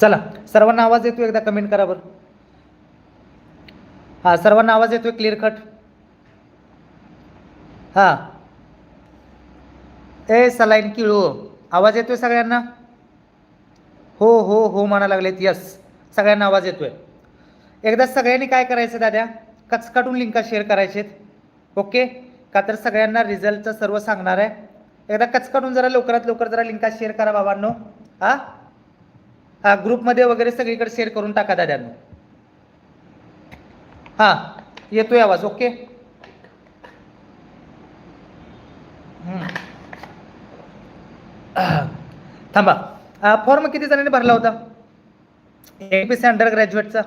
चला सर्वांना आवाज येतो एकदा कमेंट करा बरं. हां सर्वांना आवाज येतोय क्लिअर कट हां. ए सलाईन किळू आवाज येतोय सगळ्यांना? हो हो हो म्हणा लागलेत यस सगळ्यांना आवाज येतोय. एकदा सगळ्यांनी काय करायचं दाद्या? कचकाटून लिंका शेअर करायचेत. ओके? का तर सगळ्यांना रिझल्टचं सर्व सांगणार आहे. एकदा कचकाटून जरा लवकरात लवकर जरा लिंका शेअर करा बाबांनो. हां हा? ग्रुपमध्ये वगैरे सगळीकडे शेअर करून टाका दाद्यांनो. हां येतोय आवाज ओके? थांबा. फॉर्म किती जणांनी भरला होता? ए पी सी अंडर ग्रॅज्युएटचा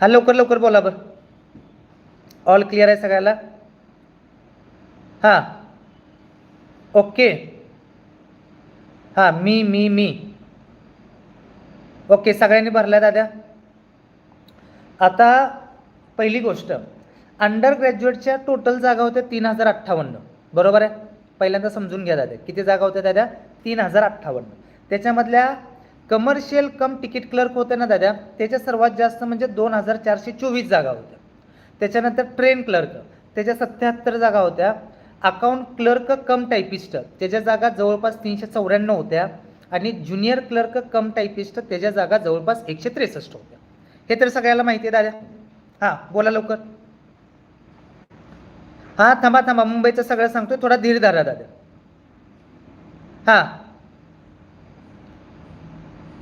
हा लवकर लवकर बोला बरं. ऑल क्लिअर आहे सगळ्याला? हां. ओके. हां मी मी मी. ओके सगळ्यांनी भरला दादा आता पहिली गोष्ट अंडर ग्रॅज्युएटच्या टोटल जागा होत्या तीन हजार अठ्ठावन्न. बरोबर आहे? पहिल्यांदा समजून घ्या दादा किती जागा होत्या दादा तीन हजार अठ्ठावन्न. त्याच्यामधल्या कमर्शियल कम तिकीट क्लर्क होते ना दादा त्याच्या सर्वात जास्त म्हणजे दोन हजार चारशे चोवीस जागा होत्या. त्याच्यानंतर ट्रेन क्लर्क त्याच्या सत्याहत्तर जागा होत्या. अकाउंट क्लर्क कम टायपिस्ट त्याच्या जागा जवळपास तीनशे चौऱ्याण्णव होत्या. आणि ज्युनियर क्लर्क कम टायपिस्ट त्याच्या जागा जवळपास एकशे त्रेसष्ट होत्या. हे तर सगळ्याला माहिती आहे दादा. हां बोला लवकर. हां थांबा थांबा. मुंबईचं सगळं सांगतोय. थोडा धीर धरा दादा. हां.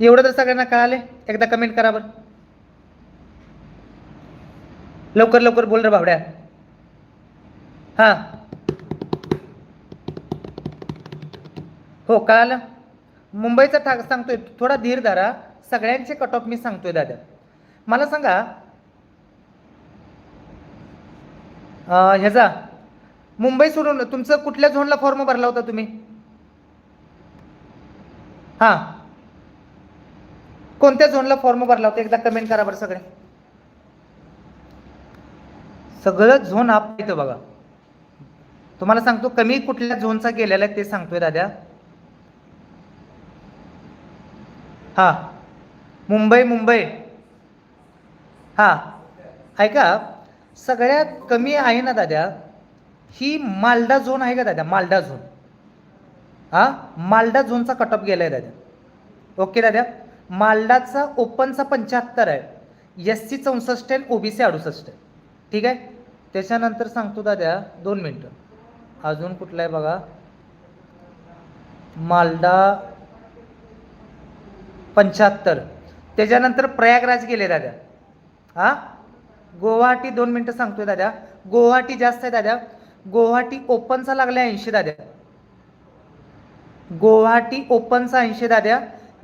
एवढं तर सगळ्यांना कळाले? एकदा कमेंट करा बरं. लवकर लवकर बोल रे भावड्या. हां. हो कळालं? मुंबईचा ठाक सांगतोय थोडा धीर धरा. सगळ्यांचे कट ऑफ मी सांगतोय दादा. मला सांगा ह्याचा मुंबई सोडून तुमचं कुठल्या झोनला फॉर्म भरला होता तुम्ही? हां. कोणत्या झोनला फॉर्म भरला होता? एकदा कमेंट करा बरं सगळे. सगळं झोन आप इथं बघा. तुम्हाला सांगतो कमी कुठल्या झोनचा गेलेला आहे ते सांगतोय दादा. हां. मुंबई मुंबई. हां. ऐका सगळ्यात कमी आहे ना दादा ही मालडा झोन आहे का दादा? मालडा झोन. हां? मालडा झोनचा कटअप गेला आहे दादा. ओके दादा? मालडाचा ओपनचा पंच्याहत्तर आहे. एस सी चौसष्ट आहे ओ बी सी अडुसष्ट आहे. ठीक आहे? त्याच्यानंतर सांगतो दादा दोन मिनटं. अजून कुठला आहे बघा? मालडा पंच्याहत्तर. त्याच्यानंतर प्रयागराज गेले दादा. हां? गुवाहाटी दोन मिनटं सांगतोय दादा. गुवाहाटी जास्त आहे दादा. गुवाहाटी ओपनचा लागला ऐंशी दाद्या गुवाहाटी ओपनचा ऐंशी दाद्या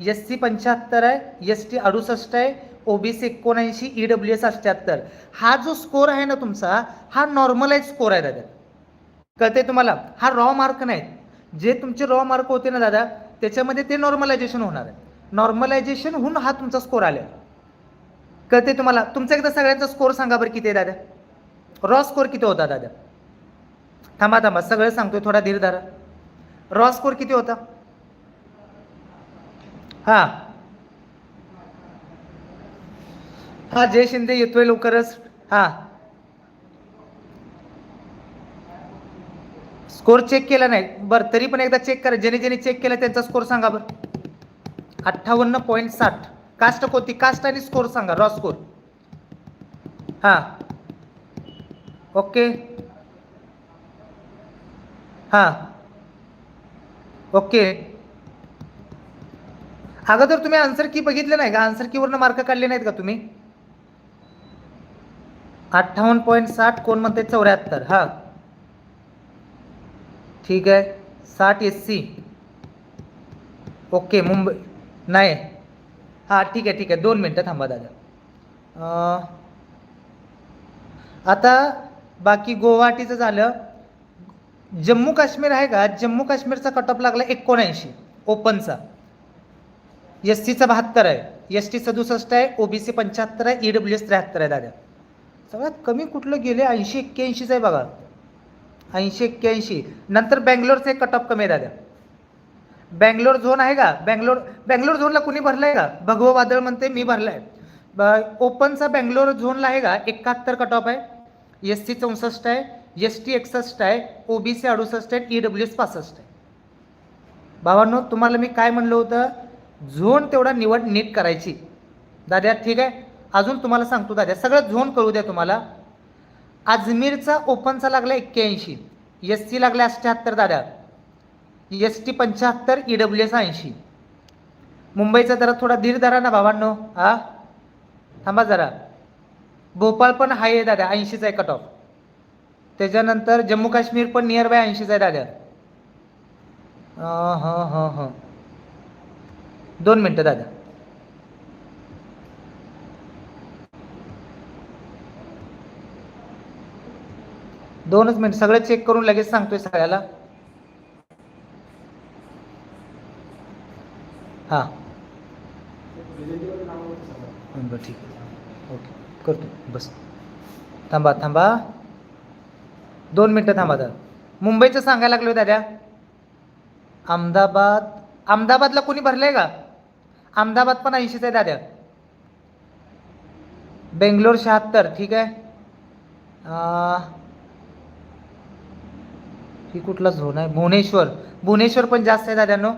एस सी पंच्याहत्तर आहे एस टी अडुसष्ट आहे ओबीसी एकोणऐंशी ई डब्ल्यू एस अठ्ठ्याहत्तर हा जो स्कोर आहे ना तुमचा हा नॉर्मलाइज स्कोर आहे दादा. कळते तुम्हाला? हा रॉ मार्क नाही जे तुमचे रॉ मार्क होते ना दादा त्याच्यामध्ये ते नॉर्मलायझेशन होणार आहे. नॉर्मलायझेशन होऊन हा तुमचा स्कोर आला कळते तुम्हाला? तुमचा एकदा सगळ्यांचा स्कोर सांगा बरं किती आहे दादा? रॉ स्कोर किती होता दादा? थांबा थांबा. सगळं सांगतोय थोडा धीर धरा. रॉ स्कोर किती होता? हा. हा जय शिंदे. येतोय लवकरच. हा. स्कोर चेक केला नाही. बरं तरी पण एकदा चेक करा. ज्याने ज्याने चेक केला त्यांचा स्कोर सांगा बरं. अठ्ठावन्न पॉईंट साठ. कास्ट कोणती? कास्ट आणि स्कोर सांगा. रॉ स्कोर हां. ओके हां. ओके अगोदर तुम्ही आन्सर की बघितलं नाही का? आन्सर कीवरनं मार्क काढले नाहीत का तुम्ही? अठ्ठावन्न पॉईंट साठ कोण म्हणते चौऱ्याहत्तर. हां. ठीक आहे. साठ एस सी ओके मुंबई. नाही. हां ठीक आहे ठीक आहे. दोन मिनटं थांबा दादा. आता बाकी गुवाहाटीचं झालं. जम्मू काश्मीर आहे का? जम्मू काश्मीरचा कटअप लागला एकोणऐंशी. ओपनचा एस सीचा बहात्तर आहे. एस टी सदुसष्ट आहे. ओबीसी पंच्याहत्तर आहे. ई डब्ल्यू एस त्र्याहत्तर आहे दादा. सगळ्यात कमी कुठलं गेले? ऐंशी एक्क्याऐंशीचं आहे बघा. ऐंशी एक्क्याऐंशी. नंतर बँगलोरचं एक कटअप कमी आहे दादा. बँगलोर झोन आहे का? बँगलोर बँगलोर झोनला कुणी भरलाय का? भगव वादळ म्हणते मी भरलाय. ब- ओपनचा बँगलोर झोनला आहे का? एकाहत्तर कट ऑफ आहे. एस सी चौसष्ट आहे. एस टी एकसष्ट आहे. ओबीसी अडुसष्ट आहे. ई डब्ल्यू एस पासष्ट आहे. भावांनो तुम्हाला मी काय म्हणलं होतं? झोन तेवढा निवड नीट करायची. दाद्या ठीक आहे? अजून तुम्हाला सांगतो दाद्या. सगळं झोन कळू द्या तुम्हाला. अजमेरचा ओपनचा लागला एक्क्याऐंशी. एस सी लागला अष्ट्याहत्तर दाद्या. एस टी पंच्याहत्तर ई डब्ल्यू एस ऐंशी. मुंबईचा जरा थोडा धीर धरा ना भावांनो. हा? थांबा जरा. भोपाळ पण हाय आहे दादा ऐंशीचा आहे कट ऑफ त्याच्यानंतर जम्मू काश्मीर पण नियर बाय ऐंशीचा आहे दादा. हां हां हां. दोन मिनटं दादा. दोनच मिनिट सगळं चेक करून लगेच सांगतोय सगळ्याला. हां. बरं ठीक आहे. ओके. करतो. बस. थांबा थांबा. दोन मिनटं थांबा दादा मुंबईचं सांगायला लागलो दाद्या अहमदाबाद अहमदाबादला कोणी भरलंय का? अहमदाबाद पण ऐंशीच आहे दाद्या बेंगलोर शहात्तर ठीक आहे? ही कुठला झोन आहे? भुवनेश्वर. भुवनेश्वर पण जास्त आहे दाद्यानो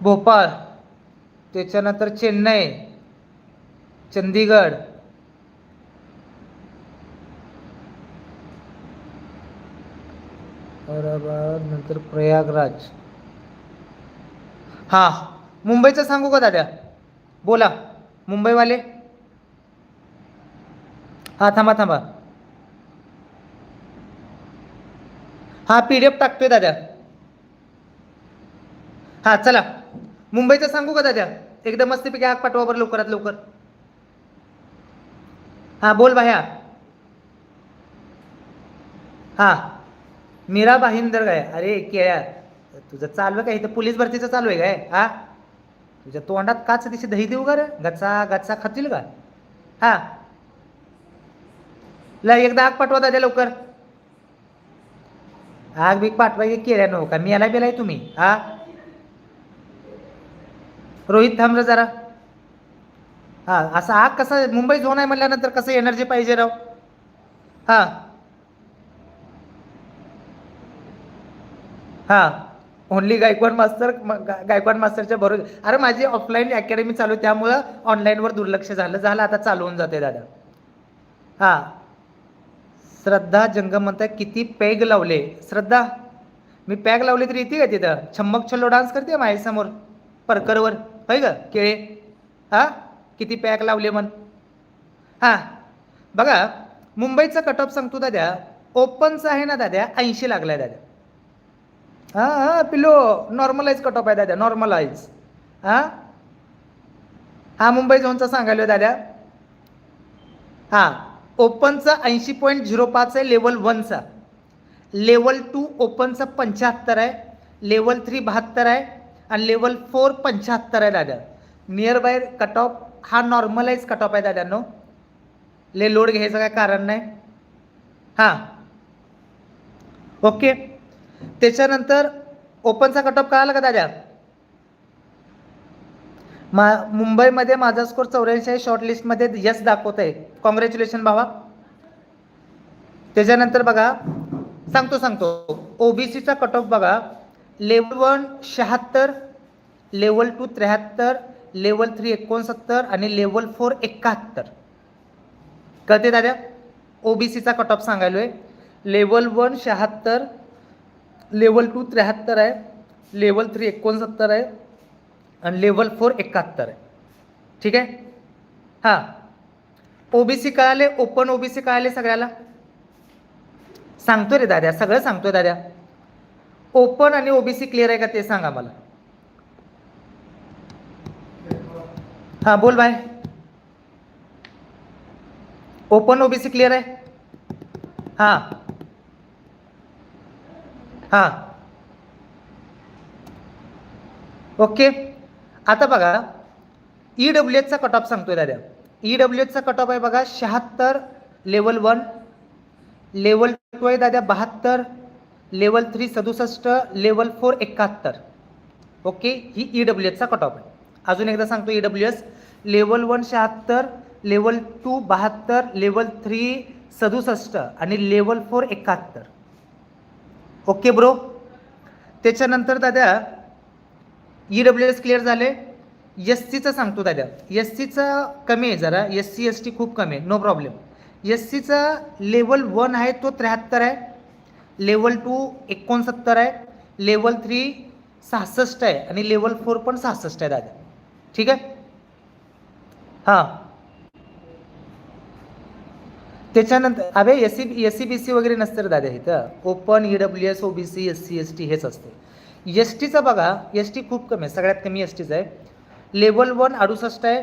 भोपाळ त्याच्यानंतर चेन्नई चंदीगड औरंगाबाद नंतर प्रयागराज. हा मुंबईचं सांगू का दादा? बोला मुंबईवाले. हा थांबा थांबा. हा पी डी एफ टाकतोय दादा. हा चला. मुंबईचं सांगू का दादा? एकदम मस्तपैकी आग पाठवा बरं लवकरात लवकर. हां बोल भाया हां मीरा भाईंदर काय? अरे केळ्या. तुझं चालू आहे काय इथं पोलीस भरतीचं चालू आहे काय? हा? तुझ्या तोंडात काच तिची दही देऊ का रे? गच्चा गच्चा खातील का? हा. ल एकदा आग पाठवा दादा लवकर. आग बीक पाठवा केळ्या नव्हता का? मी याला बेलाय तुम्ही. हा? रोहित थांब रे जरा. हा असा हा कसा मुंबई झोन आहे म्हटल्यानंतर कसं एनर्जी पाहिजे राव? हा. हा. ओनली गायकवाड मास्तर गायकवाड मास्टरच्या बरोबर अरे माझी ऑफलाईन अकॅडमी चालू आहे त्यामुळं ऑनलाईनवर दुर्लक्ष झालं. झालं आता चालू होऊन जाते दादा. हा. श्रद्धा जंगम म्हणतात किती पॅग लावले. श्रद्धा मी पॅग लावले तरी येते का तिथं? छम्मक छल्लो डान्स करते माझ्यासमोर? परकरवर? होय ग केळे? हा? किती पॅक लावले म्हण? हां. बघा मुंबईचा कट ऑफ सांगतो दाद्या. ओपनचा आहे ना दाद्या ऐंशी लागलाय दाद्या. हां हां पिलो नॉर्मलाइज कट ऑफ आहे दाद्या नॉर्मलाइज हां? हा मुंबई झोनचा सांगायलो दाद्या. हां. ओपनचा ऐंशी पॉईंट झिरो पाच आहे लेवल वनचा लेवल टू ओपनचा पंच्याहत्तर आहे लेवल थ्री बहात्तर आहे आणि लेवल फोर पंच्याहत्तर आहे दादा. नियर बाय कट ऑफ हा नॉर्मलाइज कट ऑफ आहे दादांनो ले लोड घ्यायचं काय कारण नाही? हां. ओके त्याच्यानंतर ओपनचा कट ऑफ कळाला का दादा? मा मुंबईमध्ये माझा स्कोर चौऱ्याऐंशी आहे शॉर्ट लिस्टमध्ये यस दाखवत आहे कॉंग्रॅच्युलेशन भावा. त्याच्यानंतर बघा सांगतो सांगतो. ओबीसीचा कट ऑफ बघा. लेवल वन शहात्तर लेवल टू त्र्याहत्तर लेवल थ्री एकोणसत्तर आणि लेवल फोर एकाहत्तर. कळते दादा? ओबीसीचा कट ऑफ सांगायलोय. लेवल वन शहात्तर लेवल टू त्र्याहत्तर आहे लेवल थ्री एकोणसत्तर आहे आणि लेवल फोर एकाहत्तर आहे. ठीक आहे? हां. ओबीसी कळाले ओपन ओबीसी कळाले सगळ्याला? सांगतोय रे दाद्या सगळं सांगतोय दाद्या ओपन आणि ओबीसी क्लिअर आहे का ते सांगा मला. हां बोल बाय. ओपन ओबीसी क्लिअर आहे? हां. हां. ओके. आता बघा ई डब्ल्यू एचचा कट ऑफ सांगतोय दादा. ई डब्ल्यू एचचा कट ऑफ आहे बघा शहात्तर लेवल वन लेवल टू आहे दादा बहात्तर. लेवल थ्री सदुसष्ट लेवल फोर एकाहत्तर. ओके ही ई डब्ल्यू एसचा कट ऑफ आहे. अजून एकदा सांगतो E W S level one शहात्तर लेवल टू बहात्तर लेवल थ्री सदुसष्ट आणि लेवल फोर एकाहत्तर. ओके ब्रो त्याच्यानंतर दादा ई डब्ल्यू एस क्लिअर झाले? एस सीचं सांगतो दादा. एस सीचं कमी आहे जरा. एस सी एस टी खूप कमी आहे. नो प्रॉब्लेम एस सीचा लेवल वन आहे तो त्र्याहत्तर आहे. लेवल टू एकोणसत्तर आहे लेवल थ्री सहासष्ट आहे आणि लेवल फोर पण सहासष्ट आहे दादा. ठीक आहे? हां. त्याच्यानंतर अबे S C S C B C वगैरे नसतं दादा इथं open E W S O B C S C S T हेच असते. एस टीचं बघा एस टी खूप कमी आहे सगळ्यात कमी एस टीचं आहे. लेवल वन अडुसष्ट आहे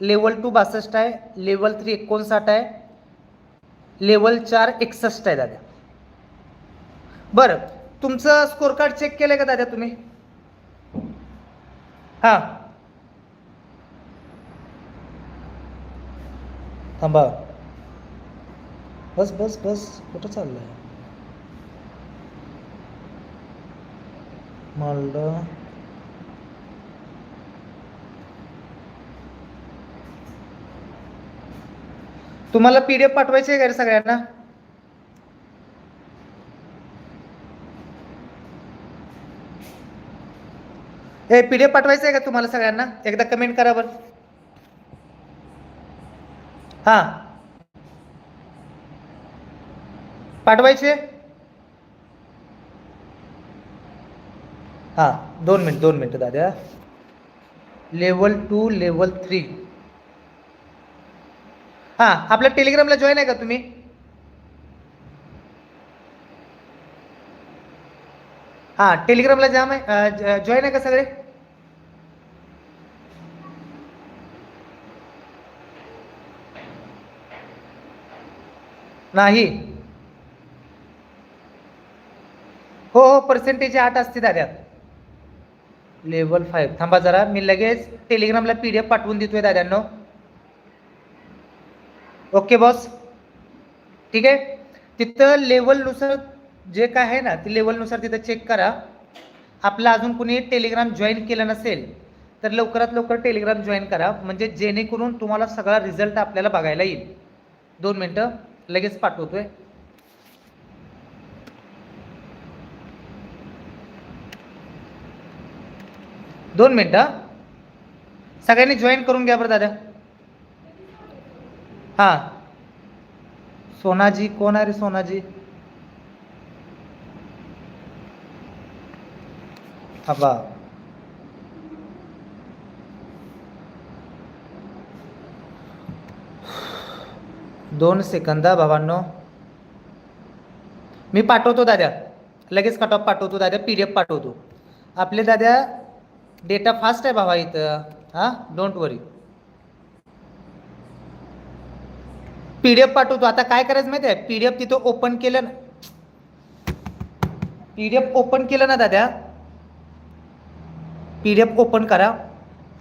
लेवल टू बासष्ट आहे लेवल थ्री एकोणसाठ आहे लेवल चार एकसष्ट आहे दादा. बरं. तुमचं स्कोर कार्ड चेक केलं का दादा तुम्ही? हां. थांबा. बस बस बस. कुठं चाललंय? मालदा. तुम्हाला पी डी एफ पाठवायची आहे का सगळ्यांना? हे पी डी एफ पाठवायचं आहे का तुम्हाला सगळ्यांना? एकदा कमेंट करा बरं. हां. पाठवायचे? हां दोन मिनिट दोन मिनिट दादा. लेवल टू लेवल थ्री हां आपल्या टेलिग्रामला जॉईन आहे का तुम्ही? हां टेलिग्रामला जाम आहे जॉईन आहे का सगळे? नाही. हो हो पर्सेंटेज आठ असते दाद्यात लेवल फाईव्ह थांबा जरा मी लगेच टेलिग्रामला पी डी एफ पाठवून देतोय दाद्यांनो ओके बॉस ठीक आहे? तिथं लेवलनुसार जे काय आहे ना ते लेवलनुसार तिथं चेक करा. आपला अजून कुणी टेलिग्राम जॉईन केलं नसेल तर लवकरात लवकर टेलिग्राम जॉईन करा. म्हणजे जेणेकरून तुम्हाला सगळा रिझल्ट आपल्याला बघायला येईल. दोन मिनटं. लगेच पाठवतोय. दोन मिनटं सगळ्यांनी जॉईन करून घ्या बरं दादा. हां. सोनाजी कोण आहे रे सोनाजी? आबा दोन सेकंदा भावांनो. मी पाठवतो दाद्या. लगेच कट ऑफ पाठवतो दाद्या पी डी एफ पाठवतो. आपले दाद्या डेटा फास्ट आहे भावा इथं. हां don't worry P D F पाठवतो. आता काय करायचं माहिती आहे? पी डी एफ तिथं ओपन केलं ना. पी डी एफ ओपन केलं ना दाद्या? पी डी एफ ओपन करा.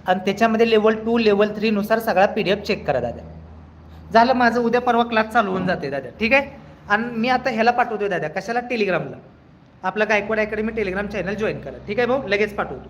आणि त्याच्यामध्ये लेवल टू लेवल थ्रीनुसार सगळा पी डी एफ चेक करा दादा झालं माझं उद्या परवा क्लास चालू होऊन जाते दादा. ठीक आहे? आणि मी आता ह्याला पाठवतोय दादा. कशाला टेलिग्रामला आपलं Gaikwad academy Telegram channel join करा. ठीक आहे भाऊ? लगेच पाठवतो.